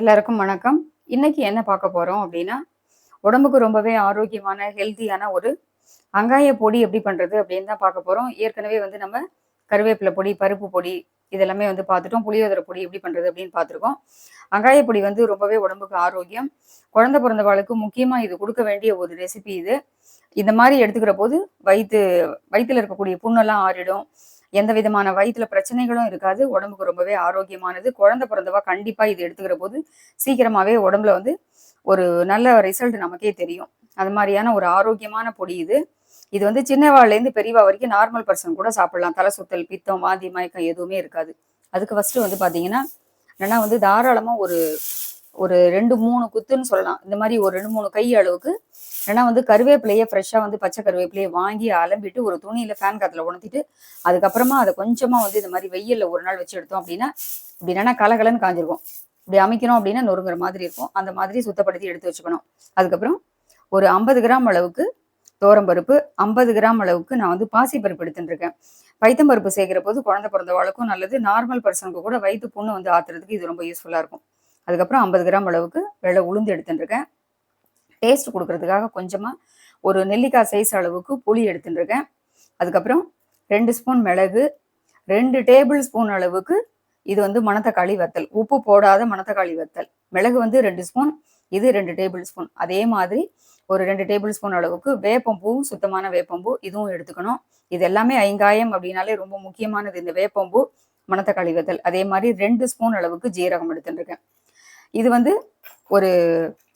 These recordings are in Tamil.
எல்லாருக்கும் வணக்கம். இன்னைக்கு என்ன பார்க்க போறோம் அப்படின்னா உடம்புக்கு ரொம்பவே ஆரோக்கியமான ஹெல்த்தியான ஒரு அங்காய பொடி எப்படி பண்றது அப்படின்னு தான் பார்க்க போறோம். ஏற்கனவே வந்து நம்ம கருவேப்பிலை பொடி பருப்பு பொடி இதெல்லாமே வந்து பார்த்துட்டோம். புளியோதரை பொடி எப்படி பண்றது அப்படின்னு பார்த்துருக்கோம். அங்காய பொடி வந்து ரொம்பவே உடம்புக்கு ஆரோக்கியம். குழந்தை பிறந்தவாளுக்கு முக்கியமா இது கொடுக்க வேண்டிய ஒரு ரெசிபி இது. இந்த மாதிரி எடுத்துக்கிற போது வயிற்று வயிற்றுல இருக்கக்கூடிய புண்ணெல்லாம் ஆறிடும். எந்த விதமான வயிற்றுல பிரச்சனைகளும் இருக்காது. உடம்புக்கு ரொம்பவே ஆரோக்கியமானது. குழந்தை பிறந்தவா கண்டிப்பா இது எடுத்துக்கிற போது சீக்கிரமாவே உடம்புல வந்து ஒரு நல்ல ரிசல்ட் நமக்கே தெரியும். அது மாதிரியான ஒரு ஆரோக்கியமான பொடி இது. இது வந்து சின்னவாள்லேருந்து பெரியவா வரைக்கும் நார்மல் பர்சன் கூட சாப்பிடலாம். தலை சுத்தல் பித்தம் வாந்தி மயக்கம் எதுவுமே இருக்காது. அதுக்கு ஃபர்ஸ்ட் வந்து பாத்தீங்கன்னா என்னன்னா வந்து தாராளமா ஒரு ஒரு ரெண்டு மூணு குத்துன்னு சொல்லலாம். இந்த மாதிரி ஒரு ரெண்டு மூணு கை அளவுக்கு ஏன்னா வந்து கருவேப்பிலையை ஃப்ரெஷ்ஷாக வந்து பச்சை கருவேப்பிலையை வாங்கி அலம்பிட்டு ஒரு துணியில் ஃபேன் காத்துல உணர்த்திட்டு அதுக்கப்புறமா அதை கொஞ்சமாக வந்து இந்த மாதிரி வெயிலில் ஒரு நாள் வச்சு எடுத்தோம் அப்படின்னா இப்படி என்னன்னா கலகலன்னு காஞ்சிருக்கும். இப்படி அமைக்கணும் அப்படின்னா நொறுங்குற மாதிரி இருக்கும். அந்த மாதிரி சுத்தப்படுத்தி எடுத்து வச்சுக்கணும். அதுக்கப்புறம் ஒரு ஐம்பது கிராம் அளவுக்கு தோரம்பருப்பு ஐம்பது கிராம் அளவுக்கு நான் வந்து பாசிப்பருப்பு எடுத்துட்டு இருக்கேன். பைத்தம்பருப்பு சேர்க்கிற போது குழந்தை பிறந்தவாளுக்கும் நல்லது. நார்மல் பர்சனுக்கு கூட வயிற்று புண்ணு வந்து ஆத்துறதுக்கு இது ரொம்ப யூஸ்ஃபுல்லாக இருக்கும். அதுக்கப்புறம் ஐம்பது கிராம் அளவுக்கு வெள்ளை உளுந்து எடுத்துட்டுருக்கேன் டேஸ்ட் கொடுக்கறதுக்காக கொஞ்சமாக ஒரு நெல்லிக்காய் சைஸ் அளவுக்கு புளி எடுத்துட்டுருக்கேன். அதுக்கப்புறம் ரெண்டு ஸ்பூன் மிளகு ரெண்டு டேபிள் ஸ்பூன் அளவுக்கு இது வந்து மணத்தக்காளி வத்தல். உப்பு போடாத மணத்தக்காளி வத்தல். மிளகு வந்து ரெண்டு ஸ்பூன் இது ரெண்டு டேபிள் ஸ்பூன் அதே மாதிரி ஒரு ரெண்டு டேபிள் ஸ்பூன் அளவுக்கு வேப்பம்பூவும் சுத்தமான வேப்பம்பூ இதுவும் எடுத்துக்கணும். இது எல்லாமே ஐங்காயம் அப்படின்னாலே ரொம்ப முக்கியமானது. இந்த வேப்பம்பூ மணத்தக்காளி வத்தல். அதே மாதிரி ரெண்டு ஸ்பூன் அளவுக்கு ஜீரகம் எடுத்துட்டுருக்கேன். இது வந்து ஒரு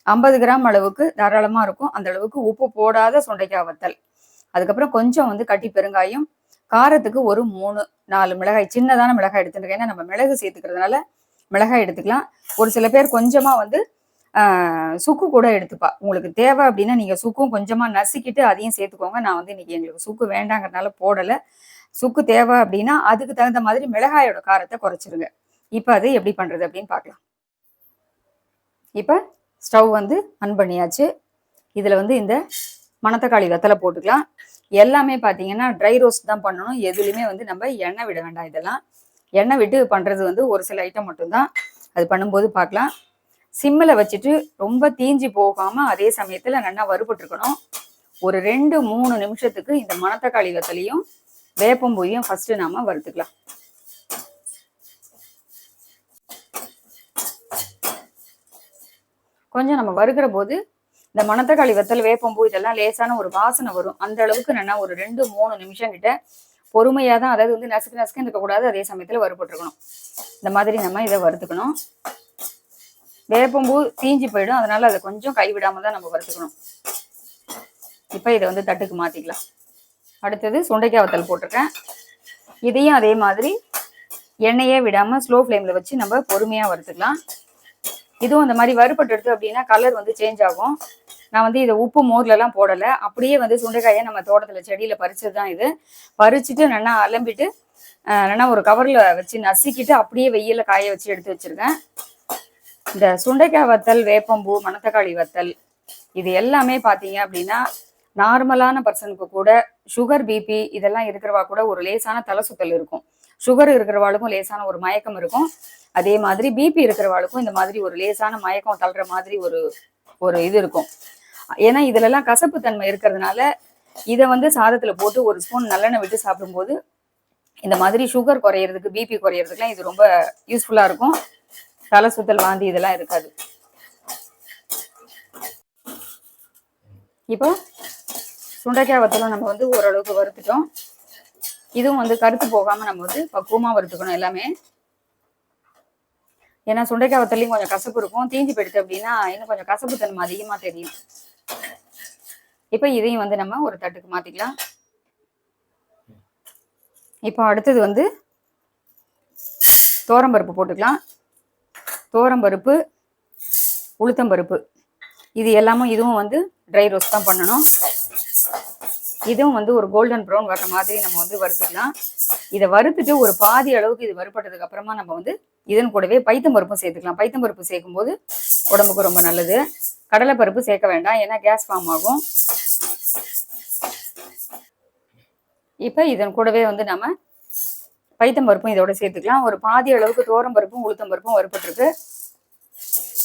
ஐம்பது கிராம் அளவுக்கு தாராளமாக இருக்கும். அந்த அளவுக்கு உப்பு போடாத சுண்டைக்காய் வத்தல். அதுக்கப்புறம் கொஞ்சம் வந்து கட்டி பெருங்காயம். காரத்துக்கு ஒரு மூணு நாலு மிளகாய் சின்னதான மிளகாய் எடுத்துருக்கேன் ஏன்னா நம்ம மிளகு சேர்த்துக்கிறதுனால மிளகாய் எடுத்துக்கலாம். ஒரு சில பேர் கொஞ்சமாக வந்து சுக்கு கூட எடுத்துப்பா. உங்களுக்கு தேவை அப்படின்னா நீங்கள் சுக்கும் கொஞ்சமாக நசுக்கிட்டு அதையும் சேர்த்துக்கோங்க. நான் வந்து இன்னைக்கு எங்களுக்கு சுக்கு வேண்டாங்கிறதுனால போடலை. சுக்கு தேவை அப்படின்னா அதுக்கு தகுந்த மாதிரி மிளகாயோட காரத்தை குறைச்சிருங்க. இப்போ அது எப்படி பண்ணுறது அப்படின்னு பார்க்கலாம். இப்போ ஸ்டவ் வந்து ஆன் பண்ணியாச்சு. இதில் வந்து இந்த மணத்தக்காளி வெத்தலை போட்டுக்கலாம். எல்லாமே பார்த்தீங்கன்னா ட்ரை ரோஸ்ட் தான் பண்ணணும். எதுலேயுமே வந்து நம்ம எண்ணெய் விட வேண்டாம் இதெல்லாம். எண்ணெய் விட்டு பண்ணுறது வந்து ஒரு சில ஐட்டம் மட்டும்தான். அது பண்ணும்போது பார்க்கலாம் சிம்மில் வச்சுட்டு ரொம்ப தீஞ்சி போகாமல் அதே சமயத்தில் நல்லா வறுபட்டுருக்கணும். ஒரு ரெண்டு மூணு நிமிஷத்துக்கு இந்த மணத்தக்காளி வெத்தலையும் வேப்பம்பூயும் ஃபர்ஸ்ட் நாம வறுத்துக்கலாம். கொஞ்சம் நம்ம வறுக்கிற போது இந்த மணத்தக்காளி வத்தல் வேப்பம்பூ இதெல்லாம் லேசான ஒரு வாசனை வரும். அந்த அளவுக்கு நல்லா ஒரு ரெண்டு மூணு நிமிஷம் கிட்ட பொறுமையாக தான் அதாவது வந்து நசுக்கு நசுக்கு இருக்கக்கூடாது அதே சமயத்தில் வறுபட்டுருக்கணும். இந்த மாதிரி நம்ம இதை வறுத்துக்கணும். வேப்பம்பூ தீஞ்சு போயிடும். அதனால அதை கொஞ்சம் கைவிடாம தான் நம்ம வறுத்துக்கணும். இப்போ இதை வந்து தட்டுக்கு மாற்றிக்கலாம் அடுத்தது சுண்டைக்காய் வத்தல் போட்டிருக்கேன். இதையும் அதே மாதிரி எண்ணெயே விடாமல் ஸ்லோ ஃப்ளேமில் வச்சு நம்ம பொறுமையாக வறுத்துக்கலாம். இதுவும் அந்த மாதிரி வறுபட்டு எடுத்து அப்படின்னா கலர் வந்து சேஞ்ச் ஆகும். நான் வந்து இதை உப்பு மோர்லலாம் போடலை. அப்படியே வந்து சுண்டைக்காயை நம்ம தோட்டத்தில் செடியில் பறிச்சது தான் இது. பறிச்சுட்டு நல்லா அலம்பிட்டு நல்லா ஒரு கவரில் வச்சு நசுக்கிட்டு அப்படியே வெயிலில் காய வச்சு எடுத்து வச்சிருக்கேன். இந்த சுண்டைக்காய் வத்தல் வேப்பம்பூ மணத்தக்காளி வத்தல் இது எல்லாமே பார்த்தீங்க அப்படின்னா நார்மலான பர்சனுக்கு கூட சுகர் பிபி இதெல்லாம் இருக்கிறவா கூட ஒரு லேசான தலை சுத்தல் இருக்கும். சுகர் இருக்கிறவாளுக்கும் லேசான ஒரு மயக்கம் இருக்கும். அதே மாதிரி பிபி இருக்கிறவாளுக்கும் இந்த மாதிரி ஒரு லேசான மயக்கம் தள்ளுற மாதிரி ஒரு ஒரு இது இருக்கும். ஏன்னா இதுலலாம் கசப்பு தன்மை இருக்கிறதுனால இதை வந்து சாதத்துல போட்டு ஒரு ஸ்பூன் நல்லெண்ணெய் விட்டு சாப்பிடும்போது இந்த மாதிரி சுகர் குறையிறதுக்கு பிபி குறையிறதுக்குலாம் இது ரொம்ப யூஸ்ஃபுல்லா இருக்கும். தலை சுத்தல் வாந்தி இதெல்லாம் இருக்காது. இப்போ சுண்டைக்காய் வத்தலும் நம்ம வந்து ஓரளவுக்கு வறுத்துட்டோம். இதுவும் வந்து கருத்து போகாம நம்ம வந்து பக்குவமா வறுத்துக்கணும் எல்லாமே. ஏன்னா சுண்டைக்காய் வத்தலையும் கொஞ்சம் கசப்பு இருக்கும். தீஞ்சு போயிடுது அப்படின்னா இன்னும் கொஞ்சம் கசப்பு தன்மை அதிகமா தெரியும். இப்போ இதையும் வந்து நம்ம ஒரு தட்டுக்கு மாத்திக்கலாம். இப்போ அடுத்தது வந்து தோரம்பருப்பு போட்டுக்கலாம். தோரம்பருப்பு உளுத்தம்பருப்பு இது எல்லாமும் இதுவும் வந்து ட்ரை ரோஸ்ட் தான் பண்ணணும். இதுவும் வந்து ஒரு கோல்டன் ப்ரௌன் வர்ற மாதிரி நம்ம வந்து வறுத்துக்கலாம். இதை வறுத்துட்டு ஒரு பாதி அளவுக்கு இது வறுப்பட்டதுக்கு அப்புறமா நம்ம வந்து இதன் கூடவே பைத்தம் பருப்பும் சேர்த்துக்கலாம். பைத்தம் பருப்பு சேர்க்கும் போது உடம்புக்கு ரொம்ப நல்லது. கடலை பருப்பு சேர்க்க வேண்டாம் ஏன்னா கேஸ் ஃபார்ம் ஆகும். இப்போ இதன் கூடவே வந்து நம்ம பைத்தம் பருப்பும் இதோட சேர்த்துக்கலாம். ஒரு பாதி அளவுக்கு தோரம் பருப்பும் உளுத்தம் பருப்பும் வறுப்பட்டிருக்கு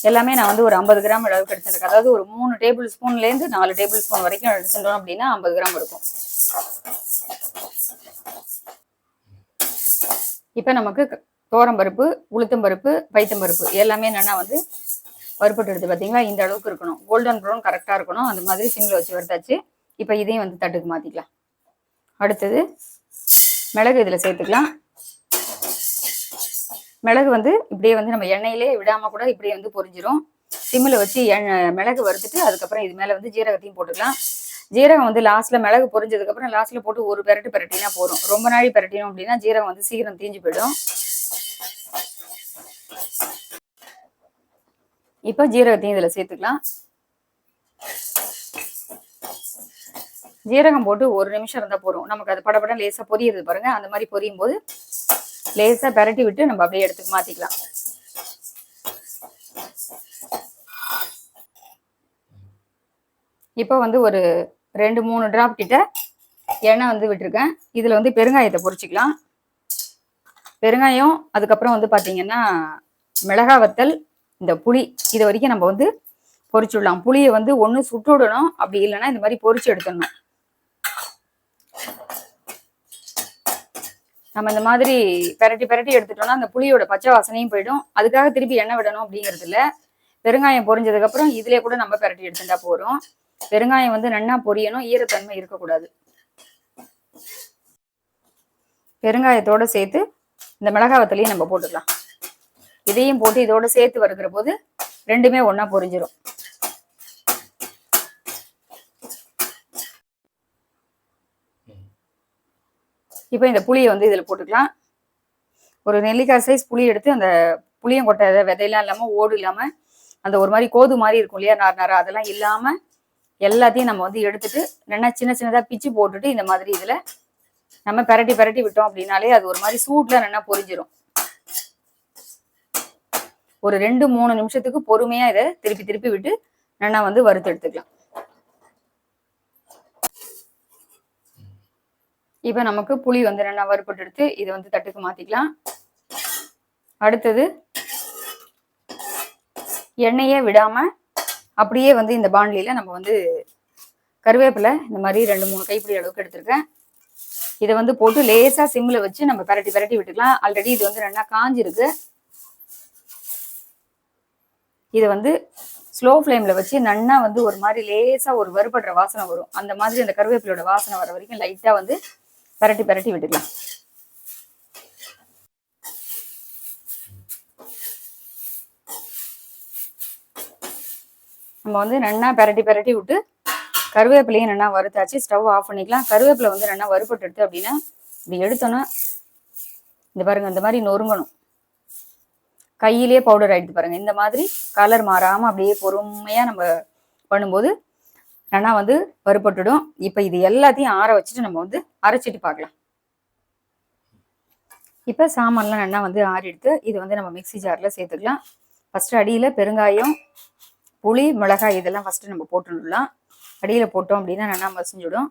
எல்லாமே நான் வந்து ஒரு ஐம்பது கிராம் அளவுக்கு எடுத்துருக்கேன். அதாவது ஒரு மூணு டேபிள் ஸ்பூன்லேருந்து நாலு டேபிள் ஸ்பூன் வரைக்கும் எடுத்துட்டோம் அப்படின்னா ஐம்பது கிராம் இருக்கும். இப்போ நமக்கு தோரம் பருப்பு பைத்தம்பருப்பு எல்லாமே என்னென்னா வந்து வறுப்பட்டு எடுத்து பார்த்தீங்களா இந்த அளவுக்கு இருக்கணும். கோல்டன் ப்ரௌன் கரெக்டாக இருக்கணும். அந்த மாதிரி சிம்மில் வச்சு வறுத்தாச்சு. இப்போ இதையும் வந்து தட்டுக்கு மாற்றிக்கலாம் அடுத்தது மிளகு இதில் சேர்த்துக்கலாம். மிளகு வந்து இப்படியே வந்து நம்ம எண்ணெயிலே விடாமல் கூட இப்படியே வந்து பொரிஞ்சிரும். சிம்மில் வச்சு எண்ணெய் மிளகு வறுத்துட்டு அதுக்கப்புறம் இது மேலே வந்து ஜீரகத்தையும் போட்டுக்கலாம். ஜீரகம் வந்து லாஸ்ட்ல மிளகு பொரிஞ்சதுக்கப்புறம் லாஸ்ட்ல போட்டு ஒரு பெரட்டு பெரட்டினா போதும். ரொம்ப நாளை பெரட்டினோம் அப்படின்னா ஜீரகம் வந்து சீக்கிரம் தீஞ்சு போயிடும். இப்போ ஜீரகத்தையும் இதில் சேர்த்துக்கலாம். ஜீரகம் போட்டு ஒரு நிமிஷம் இருந்தால் போதும். நமக்கு அது படப்படம் லேசாக பொரியுது பாருங்க. அந்த மாதிரி பொரியும் போது லேசாக பரட்டி விட்டு நம்ம அப்படியே எடுத்து மாற்றிக்கலாம் இப்போ வந்து ஒரு ரெண்டு மூணு ட்ராப் கிட்ட எண்ணெய் வந்து விட்டுருக்கேன். இதில் வந்து பெருங்காயத்தை பொறிச்சிக்கலாம் பெருங்காயம் அதுக்கப்புறம் வந்து பார்த்தீங்கன்னா மிளகா வத்தல் இந்த புளி இது வரைக்கும் நம்ம வந்து பொறிச்சு விடலாம் புளியை வந்து ஒன்று சுட்டு விடணும் அப்படி இல்லைன்னா இந்த மாதிரி பொறிச்சு எடுத்துடணும். நம்ம இந்த மாதிரி பெரட்டி பெரட்டி எடுத்துட்டோம்னா அந்த புளியோட பச்சை வாசனையும் போயிடும். அதுக்காக திருப்பி எண்ணெய் விடணும் அப்படிங்கிறது இல்லை. பெருங்காயம் பொரிஞ்சதுக்கு அப்புறம் இதுலயே கூட நம்ம பெரட்டி எடுத்துட்டா போறோம் பெருங்காயம் வந்து நன்னா பொரியணும் ஈரத்தன்மை இருக்கக்கூடாது. பெருங்காயத்தோட சேர்த்து இந்த மிளகாய் வத்தலையும் நம்ம போட்டுக்கலாம். இதையும் போட்டு இதோட சேர்த்து வறுக்கிற போது ரெண்டுமே ஒன்றா பொரிஞ்சிடும் இப்போ இந்த புளியை வந்து இதில் போட்டுக்கலாம். ஒரு நெல்லிக்காய் சைஸ் புளி எடுத்து அந்த புளியம் கொட்டை விதையெல்லாம் இல்லாமல் ஓடு இல்லாமல் அந்த ஒரு மாதிரி கோது மாதிரி இருக்கும் இல்லையா நார் நாரா அதெல்லாம் இல்லாமல் எல்லாத்தையும் நம்ம வந்து எடுத்துட்டு நல்லா சின்ன சின்னதாக பிச்சு போட்டுட்டு இந்த மாதிரி இதில் நம்ம பெரட்டி பெரட்டி விட்டோம் அப்படின்னாலே அது ஒரு மாதிரி சூட்டில் நல்லா பொரிஞ்சிடும் ஒரு ரெண்டு மூணு நிமிஷத்துக்கு பொறுமையாக இதை திருப்பி திருப்பி விட்டு நல்லா வந்து வறுத்து எடுத்துக்கலாம். இப்போ நமக்கு புளி வந்து நல்லா வறுப்பட்டு எடுத்து இதை வந்து தட்டுக்கு மாற்றிக்கலாம் அடுத்தது எண்ணெயே விடாமல் அப்படியே வந்து இந்த பாண்டில நம்ம வந்து கருவேப்பிலை இந்த மாதிரி ரெண்டு மூணு கைப்பிடி அளவுக்கு எடுத்திருக்கேன். இதை வந்து போட்டு லேசாக சிம்மில் வச்சு நம்ம பரட்டி பரட்டி விட்டுக்கலாம். ஆல்ரெடி இது வந்து நல்லா காஞ்சிருக்கு. இதை வந்து ஸ்லோ ஃப்ளேமில் வச்சு நன்னா வந்து ஒரு மாதிரி லேசாக ஒரு வறுபடுற வாசனை வரும். அந்த மாதிரி அந்த கருவேப்பிலோட வாசனை வர வரைக்கும் லைட்டாக வந்து பரட்டி பரட்டி விட்டுக்கலாம். நம்ம வந்து நல்லா பரட்டி பரட்டி விட்டு கருவேப்பிலையும் நல்லா வறுத்தாச்சு. ஸ்டவ் ஆஃப் பண்ணிக்கலாம். கருவேப்பிலை வந்து நல்லா வறுபட்டு எடுத்து அப்படின்னா இப்படி எடுத்தோன்னா இந்த பாருங்க இந்த மாதிரி நொறுங்கணும். கையிலேயே பவுடர் ஆயிடுது பாருங்க. இந்த மாதிரி கலர் மாறாம அப்படியே பொறுமையா நம்ம பண்ணும்போது நல்லா வந்து வறுபட்டுடும். இப்போ இது எல்லாத்தையும் ஆற வச்சுட்டு நம்ம வந்து அரைச்சிட்டு பார்க்கலாம். இப்போ சாமான்லாம் நல்லா வந்து ஆறி எடுத்து இது வந்து நம்ம மிக்ஸி ஜாரில் சேர்த்துக்கலாம். ஃபஸ்ட்டு அடியில் பெருங்காயம் புளி மிளகாய் இதெல்லாம் ஃபஸ்ட்டு நம்ம போட்டுடலாம். அடியில் போட்டோம் அப்படின்னா நல்லா மசிஞ்சிடும்.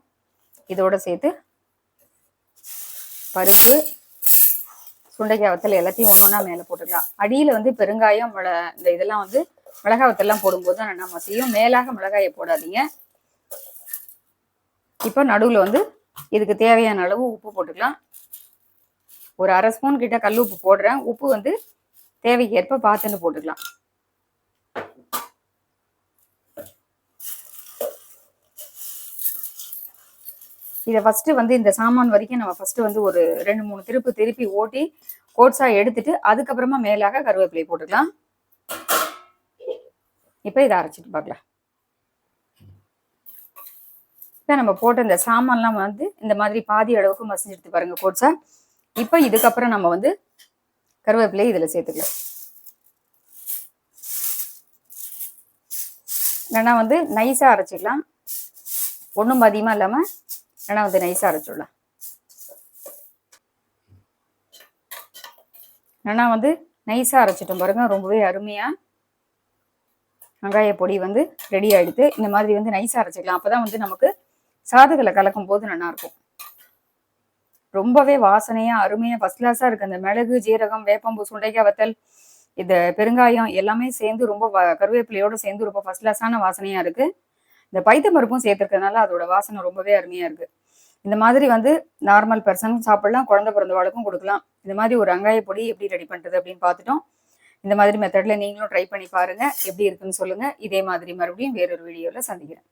இதோட சேர்த்து பருப்பு சுண்டைக்காய் வத்தல் எல்லாத்தையும் ஒன்று ஒன்றா மேலே போட்டுக்கலாம் அடியில் வந்து பெருங்காயம் மிள இந்த இதெல்லாம் வந்து மிளகாய் வத்தல்லாம் போடும்போது தான் நல்லா மசியும். மேலாக மிளகாயை போடாதீங்க. இப்போ நடுவில் வந்து இதுக்கு தேவையான அளவு உப்பு போட்டுக்கலாம். ஒரு அரை ஸ்பூன் கிட்ட கல் உப்பு போடுறேன். உப்பு வந்து தேவைக்கு ஏற்ப பார்த்துன்னு போட்டுக்கலாம். இதை ஃபஸ்ட்டு வந்து இந்த சாமான் வரைக்கும் நம்ம ஃபஸ்ட்டு வந்து ஒரு ரெண்டு மூணு திருப்பு திருப்பி ஓட்டி கோட்ஸாக எடுத்துட்டு அதுக்கப்புறமா மேலாக கருவேப்பிலை போட்டுக்கலாம். இப்போ இதை அரைச்சிட்டு பார்க்கலாம். இப்போ நம்ம போட்ட இந்த சாமான்லாம் வந்து இந்த மாதிரி பாதி அளவுக்கு மசிஞ்செடுத்து பாருங்கள் கோட்ஸா இப்போ இதுக்கப்புறம் நம்ம வந்து கருவேப்பிலையை இதில் சேர்த்துக்கலாம். இல்லைன்னா வந்து நைஸாக அரைச்சிக்கலாம். ஒன்றும் பாதியமாக இல்லாமல் இல்லைன்னா வந்து நைஸாக அரைச்சிடலாம். இல்லைன்னா வந்து நைஸாக அரைச்சிட்டோம் பாருங்க ரொம்பவே அருமையாக வெங்காய பொடி வந்து ரெடி ஆகிடுது இந்த மாதிரி வந்து நைஸாக அரைச்சிக்கலாம். அப்போ தான் வந்து நமக்கு சாதத்தில் கலக்கும் போது நல்லாயிருக்கும். ரொம்பவே வாசனையா அருமையா ஃபர்ஸ்ட் கிளாஸா இருக்கு. அந்த மிளகு ஜீரகம் வேப்பம்பு சுண்டைக்காய் வத்தல் இந்த பெருங்காயம் எல்லாமே சேர்ந்து ரொம்ப கருவேப்பிலையோட சேர்ந்து ரொம்ப ஃபர்ஸ்ட் கிளாஸான வாசனையா இருக்கு. இந்த பைத்தம் பருப்பும் சேர்த்துருக்கறதுனால அதோட வாசனை ரொம்பவே அருமையா இருக்கு. இந்த மாதிரி வந்து நார்மல் பர்சன் சாப்பிடலாம் குழந்தை பிறந்தவாளுக்கும் கொடுக்கலாம். இந்த மாதிரி ஒரு வெங்காய பொடி எப்படி ரெடி பண்றது அப்படின்னு பார்த்துட்டோம். இந்த மாதிரி மெத்தட்ல நீங்களும் ட்ரை பண்ணி பாருங்க எப்படி இருக்குன்னு சொல்லுங்க. இதே மாதிரி மறுபடியும் வேறொரு வீடியோவில் சந்திக்கிறேன்.